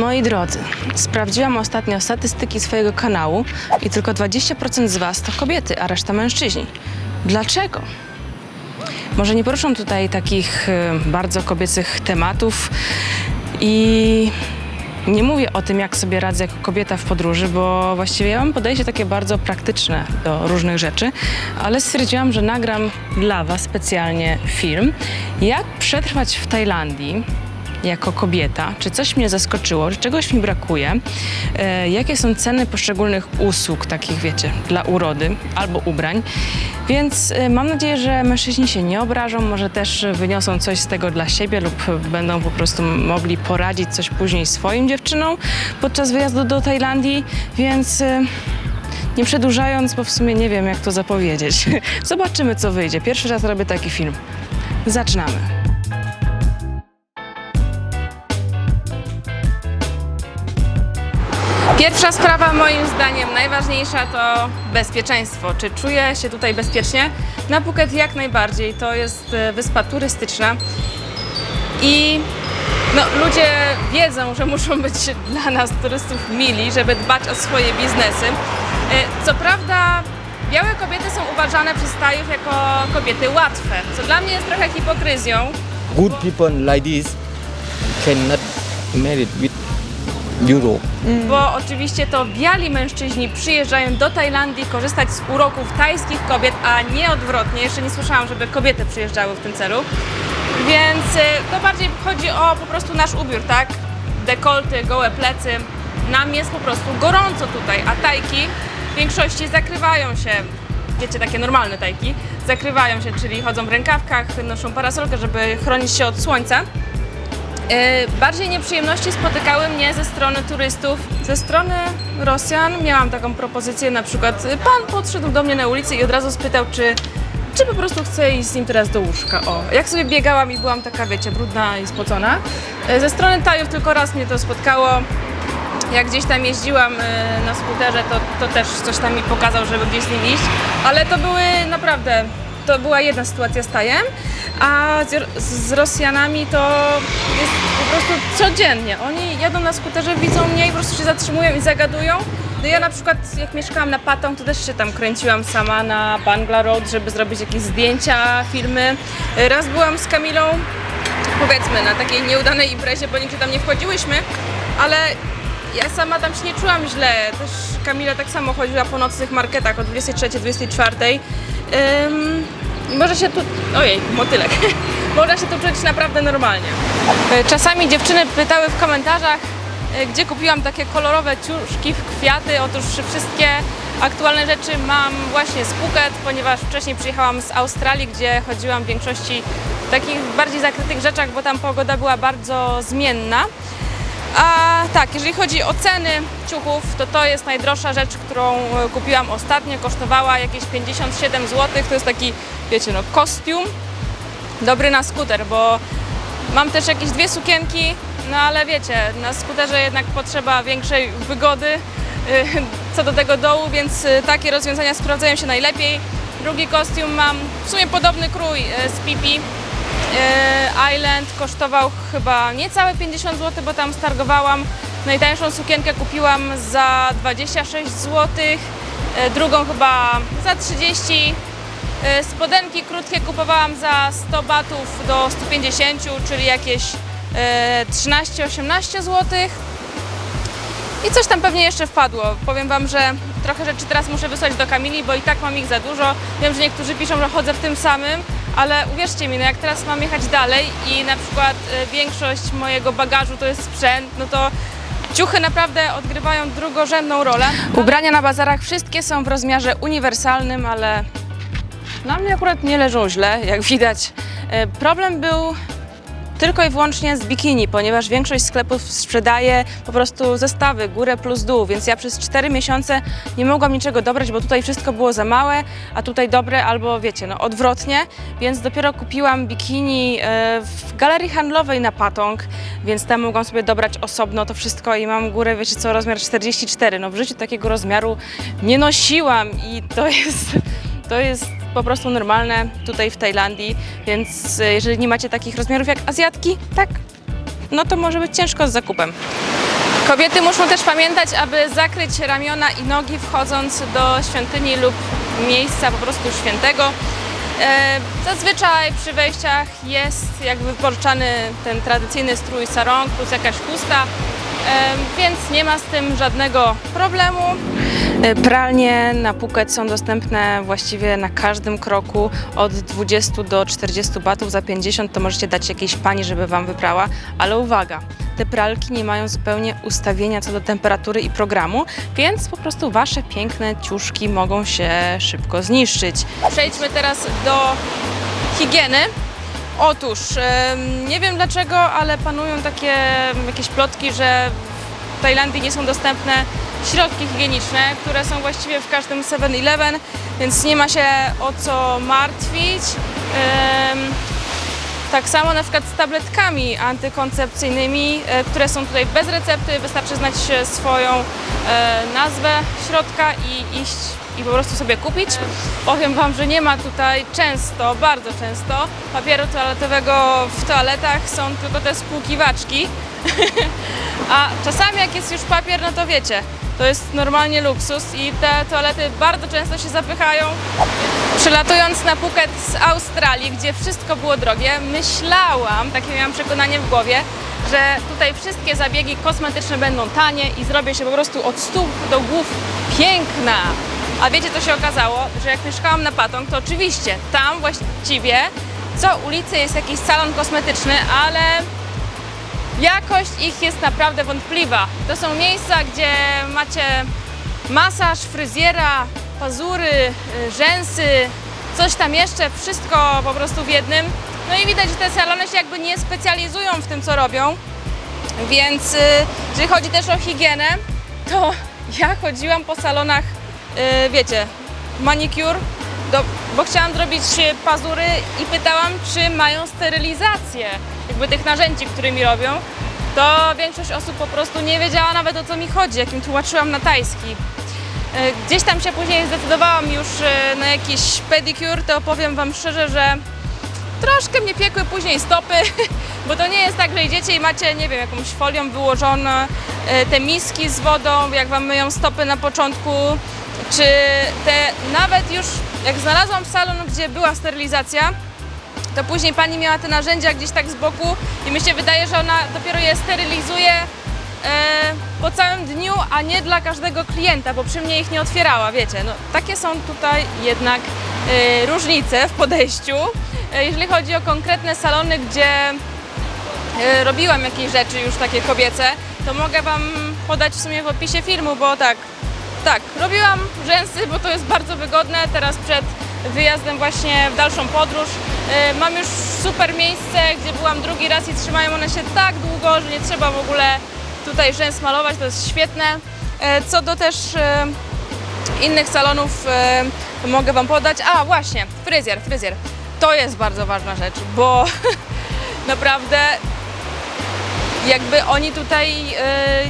Moi drodzy, sprawdziłam ostatnio statystyki swojego kanału i tylko 20% z Was to kobiety, a reszta mężczyźni. Dlaczego? Może nie poruszam tutaj takich y, bardzo kobiecych tematów i nie mówię o tym, jak sobie radzę jako kobieta w podróży, bo właściwie ja mam podejście takie bardzo praktyczne do różnych rzeczy, ale stwierdziłam, że nagram dla Was specjalnie film, jak przetrwać w Tajlandii jako kobieta, czy coś mnie zaskoczyło, czy czegoś mi brakuje, e, jakie są ceny poszczególnych usług, takich wiecie, dla urody albo ubrań. Więc e, mam nadzieję, że mężczyźni się nie obrażą, może też wyniosą coś z tego dla siebie lub będą po prostu mogli poradzić coś później swoim dziewczynom podczas wyjazdu do Tajlandii, więc e, nie przedłużając, bo w sumie nie wiem, jak to zapowiedzieć. Zobaczymy, co wyjdzie. Pierwszy raz robię taki film. Zaczynamy. Pierwsza sprawa, moim zdaniem najważniejsza, to bezpieczeństwo. Czy czuję się tutaj bezpiecznie? Na Phuket jak najbardziej. To jest e, wyspa turystyczna i no, ludzie wiedzą, że muszą być dla nas, turystów, mili, żeby dbać o swoje biznesy. E, Co prawda, białe kobiety są uważane przez Tajów jako kobiety łatwe, co dla mnie jest trochę hipokryzją, good people like this cannot marry with Europe. bo oczywiście to biali mężczyźni przyjeżdżają do Tajlandii korzystać z uroków tajskich kobiet, a nie odwrotnie. Jeszcze nie słyszałam, żeby kobiety przyjeżdżały w tym celu. Więc y, to bardziej chodzi o po prostu nasz ubiór, tak? Dekolty, gołe plecy. Nam jest po prostu gorąco tutaj, a tajki w większości zakrywają się, wiecie, takie normalne tajki, zakrywają się, czyli chodzą w rękawkach, noszą parasolkę, żeby chronić się od słońca. E, Bardziej nieprzyjemności spotykały mnie ze strony turystów. Ze strony Rosjan miałam taką propozycję, na przykład pan podszedł do mnie na ulicy i od razu spytał, czy, czy po prostu chcę iść z nim teraz do łóżka. O, jak sobie biegałam i byłam taka, wiecie, brudna i spocona. E, Ze strony Tajów tylko raz mnie to spotkało. Jak gdzieś tam jeździłam e, na skuterze, to, to też coś tam mi pokazał, żeby gdzieś z nim iść. Ale to były naprawdę, to była jedna sytuacja z Tajem, a z, z Rosjanami to jest po prostu codziennie. Oni jadą na skuterze, widzą mnie i po prostu się zatrzymują i zagadują. No ja na przykład jak mieszkałam na Patong, to też się tam kręciłam sama na Bangla Road, żeby zrobić jakieś zdjęcia, filmy. Raz byłam z Kamilą, powiedzmy, na takiej nieudanej imprezie, bo nigdzie tam nie wchodziłyśmy, ale ja sama tam się nie czułam źle. Też Kamila tak samo chodziła po nocnych marketach o 23-24. Ym, i może się tu... Ojej, motylek. Można się tu czuć naprawdę normalnie. E, Czasami dziewczyny pytały w komentarzach, e, gdzie kupiłam takie kolorowe ciuszki w kwiaty. Otóż wszystkie aktualne rzeczy mam właśnie z Phuket, ponieważ wcześniej przyjechałam z Australii, gdzie chodziłam w większości takich bardziej zakrytych rzeczach, bo tam pogoda była bardzo zmienna. A tak, jeżeli chodzi o ceny ciuchów, to to jest najdroższa rzecz, którą e, kupiłam ostatnio. Kosztowała jakieś 57 zł. To jest taki, wiecie, no kostium dobry na skuter, bo mam też jakieś dwie sukienki, no ale wiecie, na skuterze jednak potrzeba większej wygody y, co do tego dołu, więc y, takie rozwiązania sprawdzają się najlepiej. Drugi kostium mam w sumie podobny krój y, z Pipi. Island kosztował chyba niecałe 50 zł, bo tam stargowałam. Najtańszą sukienkę kupiłam za 26 zł, drugą chyba za 30 E, Spodenki krótkie kupowałam za 100 batów do 150, czyli jakieś e, 13-18 zł. I coś tam pewnie jeszcze wpadło. Powiem Wam, że trochę rzeczy teraz muszę wysłać do Kamili, bo i tak mam ich za dużo. Wiem, że niektórzy piszą, że chodzę w tym samym, ale uwierzcie mi, no jak teraz mam jechać dalej i na przykład e, większość mojego bagażu to jest sprzęt, no to Ciuchy naprawdę odgrywają drugorzędną rolę. Ubrania na bazarach wszystkie są w rozmiarze uniwersalnym, ale na mnie akurat nie leżą źle, jak widać. E, Problem był tylko i wyłącznie z bikini, ponieważ większość sklepów sprzedaje po prostu zestawy, górę plus dół, więc ja przez 4 miesiące nie mogłam niczego dobrać, bo tutaj wszystko było za małe, a tutaj dobre albo wiecie, no odwrotnie, więc dopiero kupiłam bikini e, w galerii handlowej na Patong, więc tam mogłam sobie dobrać osobno to wszystko i mam górę, wiecie co, rozmiar 44. No w życiu takiego rozmiaru nie nosiłam i to jest, to jest po prostu normalne tutaj w Tajlandii, więc e, jeżeli nie macie takich rozmiarów jak Azjatki, tak, no to może być ciężko z zakupem. Kobiety muszą też pamiętać, aby zakryć ramiona i nogi wchodząc do świątyni lub miejsca po prostu świętego. E, Zazwyczaj przy wejściach jest jakby wypożyczany ten tradycyjny strój sarong plus jakaś chusta, e, więc nie ma z tym żadnego problemu. E, Pralnie na Phuket są dostępne właściwie na każdym kroku od 20 do 40 batów. Za 50 to możecie dać jakiejś pani, żeby Wam wyprała. Ale uwaga, te pralki nie mają zupełnie ustawienia co do temperatury i programu, więc po prostu Wasze piękne ciuszki mogą się szybko zniszczyć. Przejdźmy teraz do higieny. Otóż, nie wiem dlaczego, ale panują takie jakieś plotki, że w Tajlandii nie są dostępne środki higieniczne, które są właściwie w każdym 7-Eleven, więc nie ma się o co martwić. Tak samo na przykład z tabletkami antykoncepcyjnymi, e, które są tutaj bez recepty, wystarczy znać swoją e, nazwę środka i iść i po prostu sobie kupić. Powiem Wam, że nie ma tutaj często, bardzo często papieru toaletowego w toaletach, są tylko te spłukiwaczki. A czasami jak jest już papier, no to wiecie, to jest normalnie luksus i te toalety bardzo często się zapychają. Przylatując na Phuket z Australii, gdzie wszystko było drogie, myślałam, takie miałam przekonanie w głowie, że tutaj wszystkie zabiegi kosmetyczne będą tanie i zrobię się po prostu od stóp do głów piękna. A wiecie, co się okazało? Że jak mieszkałam na Patong, to oczywiście tam właściwie co ulicy jest jakiś salon kosmetyczny, ale jakość ich jest naprawdę wątpliwa. To są miejsca, gdzie macie masaż, fryzjera, pazury, y, rzęsy, coś tam jeszcze, wszystko po prostu w jednym. No i widać, że te salony się jakby nie specjalizują w tym, co robią. Więc y, jeżeli chodzi też o higienę, to ja chodziłam po salonach, y, wiecie, manicure, do, bo chciałam zrobić pazury i pytałam, czy mają sterylizację jakby tych narzędzi, którymi robią. To większość osób po prostu nie wiedziała nawet o co mi chodzi, jak im tłumaczyłam na tajski. Y, Gdzieś tam się później zdecydowałam już y, na jakiś pedicure, to powiem Wam szczerze, że troszkę mnie piekły później stopy, bo to nie jest tak, że idziecie i macie, nie wiem, jakąś folią wyłożone e, te miski z wodą, jak wam myją stopy na początku, czy te nawet już, jak znalazłam salon, gdzie była sterylizacja, to później pani miała te narzędzia gdzieś tak z boku i mi się wydaje, że ona dopiero je sterylizuje e, po całym dniu, a nie dla każdego klienta, bo przy mnie ich nie otwierała, wiecie. No, takie są tutaj jednak e, różnice w podejściu. E, jeżeli chodzi o konkretne salony, gdzie robiłam jakieś rzeczy już takie kobiece, to mogę Wam podać w sumie w opisie filmu, bo tak, tak, robiłam rzęsy, bo to jest bardzo wygodne. Teraz przed wyjazdem właśnie w dalszą podróż e, mam już super miejsce, gdzie byłam drugi raz i trzymają one się tak długo, że nie trzeba w ogóle tutaj rzęs malować, to jest świetne. E, Co do też e, innych salonów mogę Wam podać. A właśnie, fryzjer, fryzjer. To jest bardzo ważna rzecz, bo naprawdę jakby oni tutaj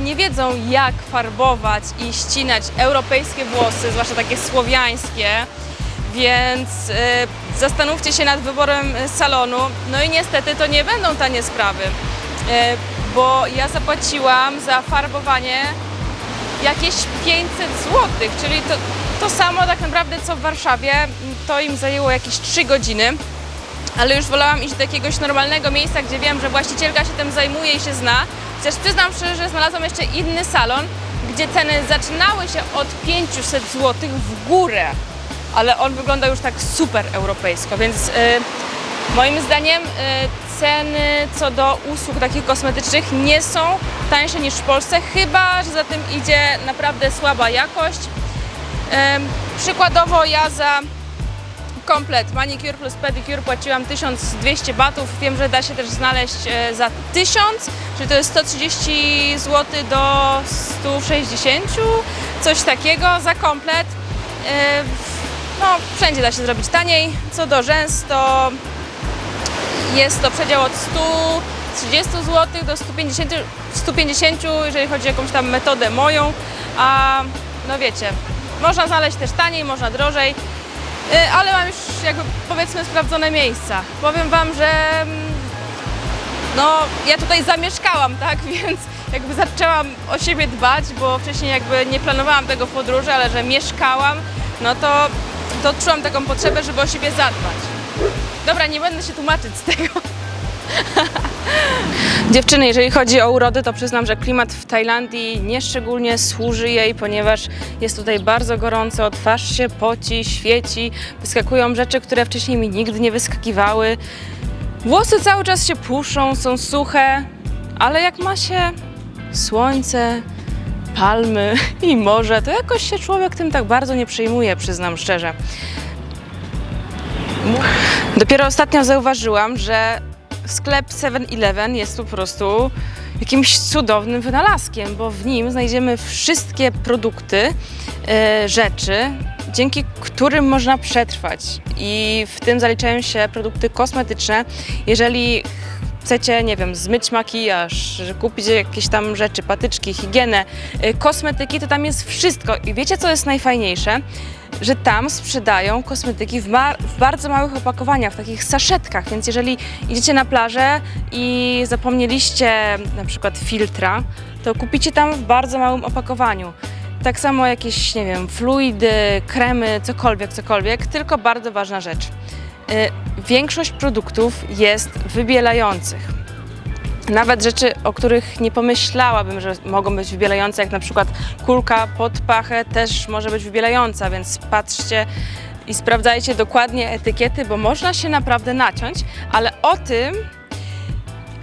nie wiedzą jak farbować i ścinać europejskie włosy, zwłaszcza takie słowiańskie, więc e, zastanówcie się nad wyborem salonu. No i niestety to nie będą tanie sprawy, e, bo ja zapłaciłam za farbowanie jakieś 500 zł, czyli to, to samo tak naprawdę co w Warszawie, to im zajęło jakieś 3 godziny. Ale już wolałam iść do jakiegoś normalnego miejsca, gdzie wiem, że właścicielka się tym zajmuje i się zna. Chociaż przyznam szczerze, że znalazłam jeszcze inny salon, gdzie ceny zaczynały się od 500 zł w górę. Ale on wygląda już tak super europejsko, więc y, moim zdaniem y, ceny co do usług takich kosmetycznych nie są tańsze niż w Polsce, chyba że za tym idzie naprawdę słaba jakość. Przykładowo ja za komplet manicure plus pedicure płaciłam 1200 batów. Wiem, że da się też znaleźć e, za 1000, czyli to jest 130 zł do 160, coś takiego za komplet. No, wszędzie da się zrobić taniej. Co do rzęs, to jest to przedział od 130 zł do 150, 150, jeżeli chodzi o jakąś tam metodę moją, a no wiecie, można znaleźć też taniej, można drożej, Y, ale mam już jakby powiedzmy sprawdzone miejsca. Powiem Wam, że mm, no ja tutaj zamieszkałam, tak, więc jakby zaczęłam o siebie dbać, bo wcześniej jakby nie planowałam tego w podróży, ale że mieszkałam, no to, to odczułam taką potrzebę, żeby o siebie zadbać. Dobra, nie będę się tłumaczyć z tego. Dziewczyny, jeżeli chodzi o urody, to przyznam, że klimat w Tajlandii nieszczególnie służy jej, ponieważ jest tutaj bardzo gorąco, twarz się poci, świeci, wyskakują rzeczy, które wcześniej mi nigdy nie wyskakiwały. Włosy cały czas się puszą, są suche, ale jak ma się słońce, palmy i morze, to jakoś się człowiek tym tak bardzo nie przejmuje, przyznam szczerze. Dopiero ostatnio zauważyłam, że sklep 7-Eleven jest po prostu jakimś cudownym wynalazkiem, bo w nim znajdziemy wszystkie produkty, e, rzeczy, dzięki którym można przetrwać. I w tym zaliczają się produkty kosmetyczne. Jeżeli chcecie, nie wiem, zmyć makijaż, kupić jakieś tam rzeczy, patyczki, higienę, y, kosmetyki, to tam jest wszystko. I wiecie, co jest najfajniejsze? Że tam sprzedają kosmetyki w, w bardzo małych opakowaniach, w takich saszetkach, więc jeżeli idziecie na plażę i zapomnieliście na przykład filtra, to kupicie tam w bardzo małym opakowaniu. Tak samo jakieś, nie wiem, fluidy, kremy, cokolwiek, cokolwiek, tylko bardzo ważna rzecz. Y, Większość produktów jest wybielających. Nawet rzeczy, o których nie pomyślałabym, że mogą być wybielające, jak na przykład kulka pod pachę też może być wybielająca, więc patrzcie i sprawdzajcie dokładnie etykiety, bo można się naprawdę naciąć, ale o tym,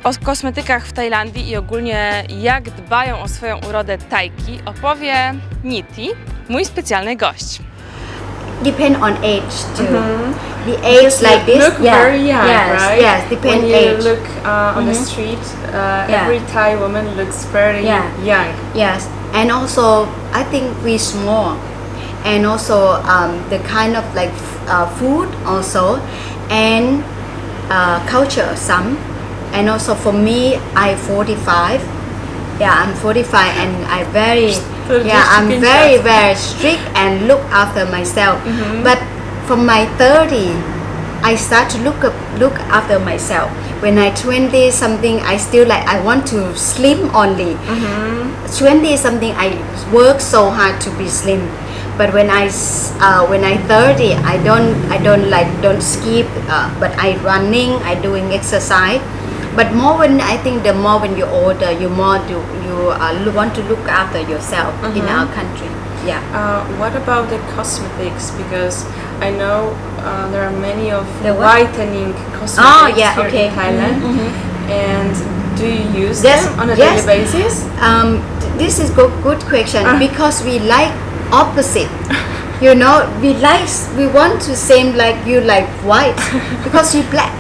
o kosmetykach w Tajlandii i ogólnie jak dbają o swoją urodę Tajki opowie Niti, mój specjalny gość. Depend on age too. The age like this, look yeah, very young, yes, right? yes, depend when you age. look uh, on the street, uh, Yeah. every Thai woman looks very Yeah. young. Yes, and also I think we small, and also um, the kind of like uh, food also, and uh, culture some, and also for me I 45. Yeah, I'm 45 and I very Still yeah I'm very very strict and look after myself. Mm-hmm. But from my 30, I start to look up, look after myself. When I 20 something, I still like I want to slim only. 20 something I work so hard to be slim but when I uh, when I 30 I don't I don't like don't skip uh, but I running I doing exercise but more when I think the more when you're older you more do you uh, want to look after yourself in our country yeah Uh, what about the cosmetics? Because I know uh, there are many of The whitening cosmetics Oh, yeah, here okay. in Thailand. And do you use Yes, them on a yes. daily basis? um, th- this is good, good question Ah. because we like opposite you know we like we want to same like you like white because you black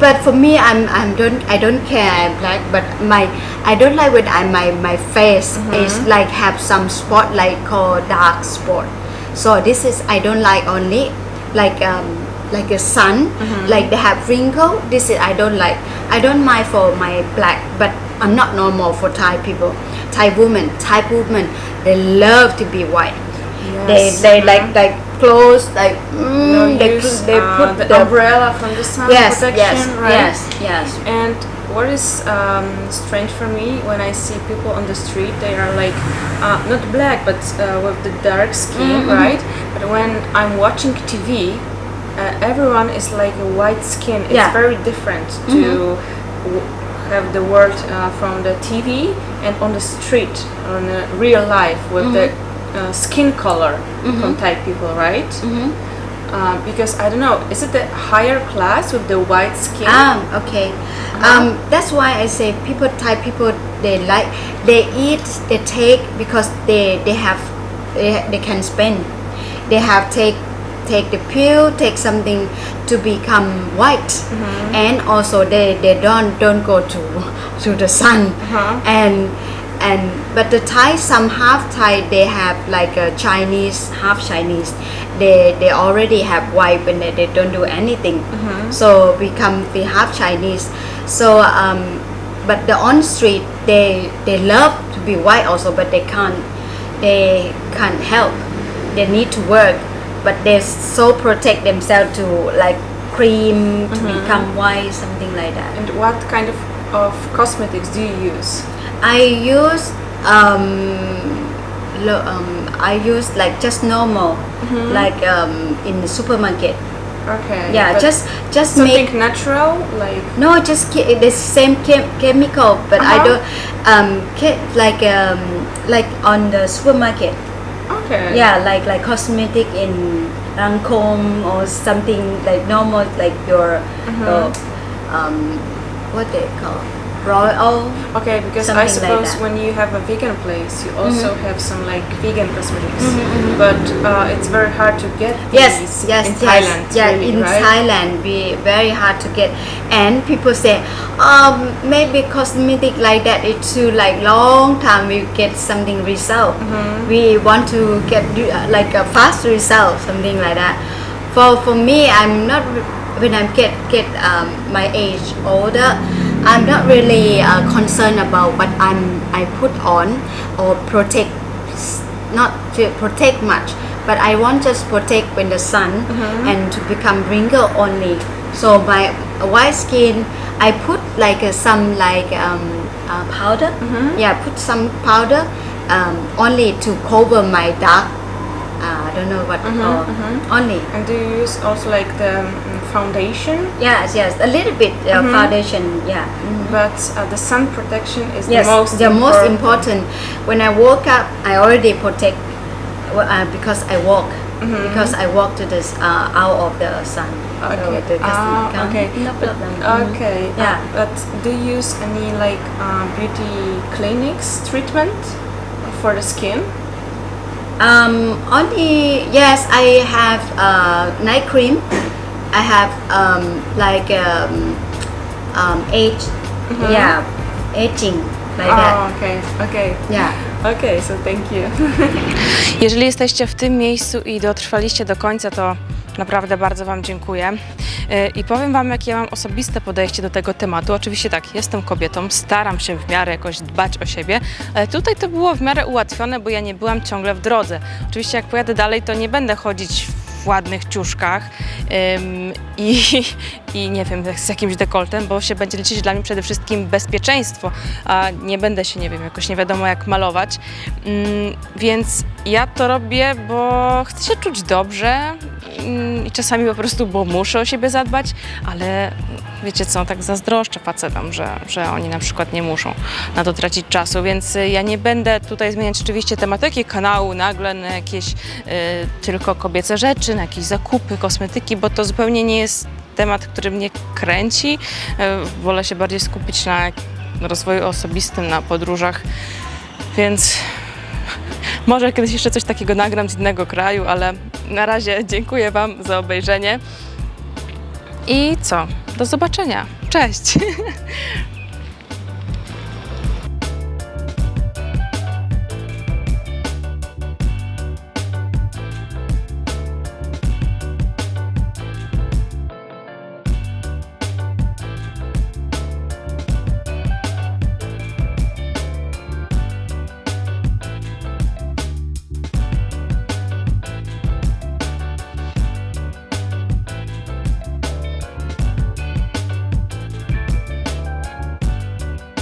but for me I'm I'm don't I don't care I'm black but my I don't like when I my my face mm-hmm. is like have some spot like called dark spot. So this is I don't like only like um like a sun mm-hmm. like they have wrinkle. This is I don't like. I don't mind for my black but I'm not normal for Thai people. Thai women Thai women they love to be white. They Yes. they mm-hmm. like like clothes like No, mm, they, use they uh, put the, the umbrella from the sun yes protection, yes right? yes yes And what is um, strange for me when I see people on the street, they are like uh, not black but uh, with the dark skin, Mm-hmm. right? But when I'm watching TV, uh, everyone is like a white skin. It's Yeah. very different to w- have the world uh, from the TV and on the street, on uh, real life with the Mm-hmm. Uh, skin color from Thai people, right? Uh, because I don't know, is it the higher class with the white skin? Um, okay. Um, that's why I say people, Thai people, they like, they eat, they take because they they have, they, they can spend. They have take take the pill, take something to become white, and also they they don't don't go to to the sun, and and but the Thai some half Thai they have like a Chinese half Chinese. They they already have white and they, they don't do anything. So become we half Chinese. So um but the on street they they love to be white also but they can't they can't help. They need to work but they so protect themselves to like cream to become white something like that. And what kind of, of cosmetics do you use? I use um, lo- um I use like just normal, like um in the supermarket. Okay. Yeah, just just something make natural, like no just che- the same chem- chemical, but I Uh-huh. don't um ke- like um like on the supermarket. okay. Yeah, like like cosmetic in Lancome or something like normal, like your, Uh-huh. your um what they call Royal. Okay, because I Something like suppose when you have a vegan place, you also have some like vegan cosmetics, Mm-hmm, but uh, it's very hard to get Yes, these yes, in yes. Thailand. yeah, really, in right? Thailand, we very hard to get, and people say, um, maybe cosmetic like that. It's too like long time. We get something result. Mm-hmm. We want to get uh, like a fast result, something like that. For for me, I'm not when I get get um, my age older. I'm not really uh, concerned about what I'm I put on or protect not to protect much but I want just protect when the sun and to become wrinkle only. So my white skin I put like uh, some like um, uh, powder. Yeah put some powder um, only to cover my dark uh, I don't know what to call only. And do you use also like the foundation? yes yes a little bit uh, foundation yeah mhm. But uh, the sun protection is yes, the most the most important. important. When I woke up, I already protect uh, because I walk. Because I walk to this uh, out of the sun. So Okay. the Ah, okay. No problem. Mhm. Okay. uh, Yeah. but do you use any like uh, beauty clinics treatment for the skin? Um, only yes, I have uh, night cream. I have um, like um, um, age, yeah, aging like Oh, that. okay. Okay. Yeah. Okay. So thank you. Jeżeli jesteście w tym miejscu i dotrwaliście do końca, to naprawdę bardzo Wam dziękuję. Yy, I powiem Wam, jakie ja mam osobiste podejście do tego tematu. Oczywiście tak, jestem kobietą, staram się w miarę jakoś dbać o siebie, ale tutaj to było w miarę ułatwione, bo ja nie byłam ciągle w drodze. Oczywiście jak pojadę dalej, to nie będę chodzić w ładnych ciuszkach ym, i, i nie wiem, z jakimś dekoltem, bo się będzie liczyć dla mnie przede wszystkim bezpieczeństwo, a nie będę się, nie wiem, jakoś nie wiadomo jak malować. Ym, więc ja to robię, bo chcę się czuć dobrze ym, i czasami po prostu, bo muszę o siebie zadbać, ale wiecie co, tak zazdroszczę facetom, że, że oni na przykład nie muszą na to tracić czasu, więc y, ja nie będę tutaj zmieniać rzeczywiście tematyki kanału nagle na jakieś y, tylko kobiece rzeczy, na jakieś zakupy, kosmetyki, bo to zupełnie nie jest temat, który mnie kręci. Y, wolę się bardziej skupić na rozwoju osobistym, na podróżach, więc może kiedyś jeszcze coś takiego nagram z innego kraju, ale na razie dziękuję Wam za obejrzenie. I co? Do zobaczenia. Cześć!